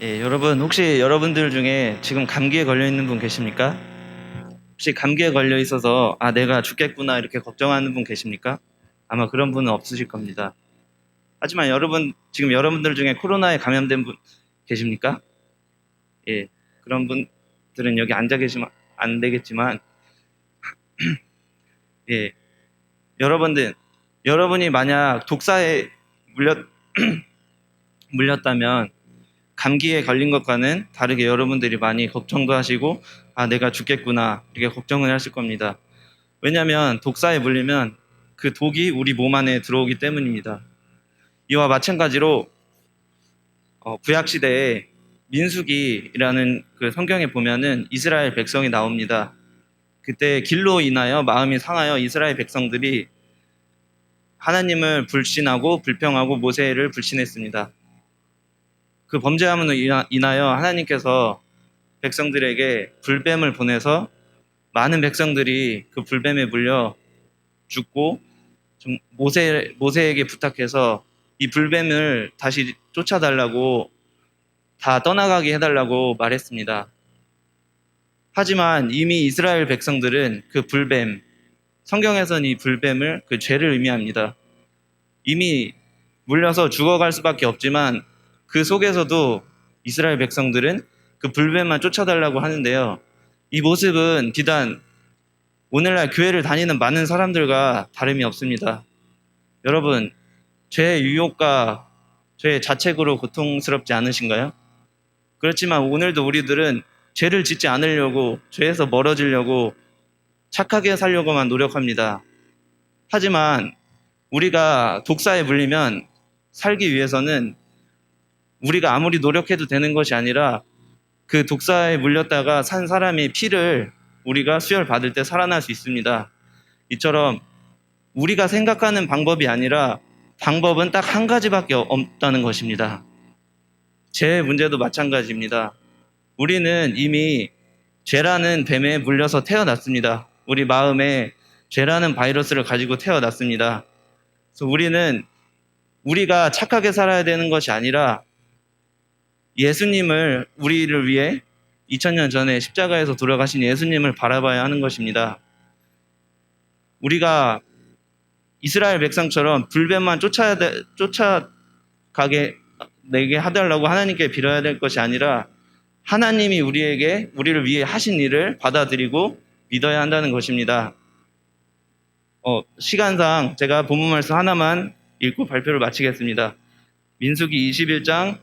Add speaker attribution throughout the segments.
Speaker 1: 예, 여러분 혹시 여러분들 중에 지금 감기에 걸려 있는 분 계십니까? 혹시 감기에 걸려 있어서 아 내가 죽겠구나 이렇게 걱정하는 분 계십니까? 아마 그런 분은 없으실 겁니다. 하지만 여러분 지금 여러분들 중에 코로나에 감염된 분 계십니까? 예, 그런 분들은 여기 앉아 계시면 안 되겠지만 예, 여러분들 여러분이 만약 독사에 물렸 물렸다면 감기에 걸린 것과는 다르게 여러분들이 많이 걱정도 하시고 아 내가 죽겠구나 이렇게 걱정을 하실 겁니다. 왜냐하면 독사에 물리면 그 독이 우리 몸 안에 들어오기 때문입니다. 이와 마찬가지로 어, 구약 시대에 민수기라는 그 성경에 보면은 이스라엘 백성이 나옵니다. 그때 길로 인하여 마음이 상하여 이스라엘 백성들이 하나님을 불신하고 불평하고 모세를 불신했습니다. 그 범죄함으로 인하- 인하여 하나님께서 백성들에게 불뱀을 보내서 많은 백성들이 그 불뱀에 물려 죽고 좀 모세 모세에게 부탁해서 이 불뱀을 다시 쫓아달라고 다 떠나가게 해달라고 말했습니다. 하지만 이미 이스라엘 백성들은 그 불뱀 성경에서는 이 불뱀을 그 죄를 의미합니다. 이미 물려서 죽어갈 수밖에 없지만 그 속에서도 이스라엘 백성들은 그 불뱀만 쫓아달라고 하는데요. 이 모습은 비단 오늘날 교회를 다니는 많은 사람들과 다름이 없습니다. 여러분, 죄의 유혹과 죄의 자책으로 고통스럽지 않으신가요? 그렇지만 오늘도 우리들은 죄를 짓지 않으려고 죄에서 멀어지려고 착하게 살려고만 노력합니다. 하지만 우리가 독사에 물리면 살기 위해서는 우리가 아무리 노력해도 되는 것이 아니라 그 독사에 물렸다가 산 사람의 피를 우리가 수혈 받을 때 살아날 수 있습니다. 이처럼 우리가 생각하는 방법이 아니라 방법은 딱 한 가지밖에 없다는 것입니다. 제 문제도 마찬가지입니다. 우리는 이미 죄라는 뱀에 물려서 태어났습니다. 우리 마음에 죄라는 바이러스를 가지고 태어났습니다. 그래서 우리는 우리가 착하게 살아야 되는 것이 아니라 예수님을 우리를 위해 2000년 전에 십자가에서 돌아가신 예수님을 바라봐야 하는 것입니다. 우리가 이스라엘 백성처럼 불뱀만 쫓아야 돼, 쫓아가게 내게 하달라고 하나님께 빌어야 될 것이 아니라 하나님이 우리에게 우리를 위해 하신 일을 받아들이고 믿어야 한다는 것입니다. 어, 시간상 제가 본문 말씀 하나만 읽고 발표를 마치겠습니다. 민수기 21장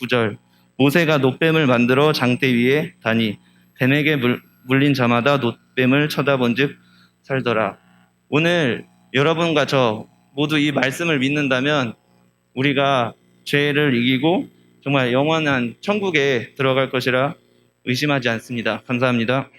Speaker 1: 9절 모세가 노뱀을 만들어 장대 위에 다니 뱀에게 물, 물린 자마다 노뱀을 쳐다본즉 살더라. 오늘 여러분과 저 모두 이 말씀을 믿는다면 우리가 죄를 이기고 정말 영원한 천국에 들어갈 것이라 의심하지 않습니다. 감사합니다.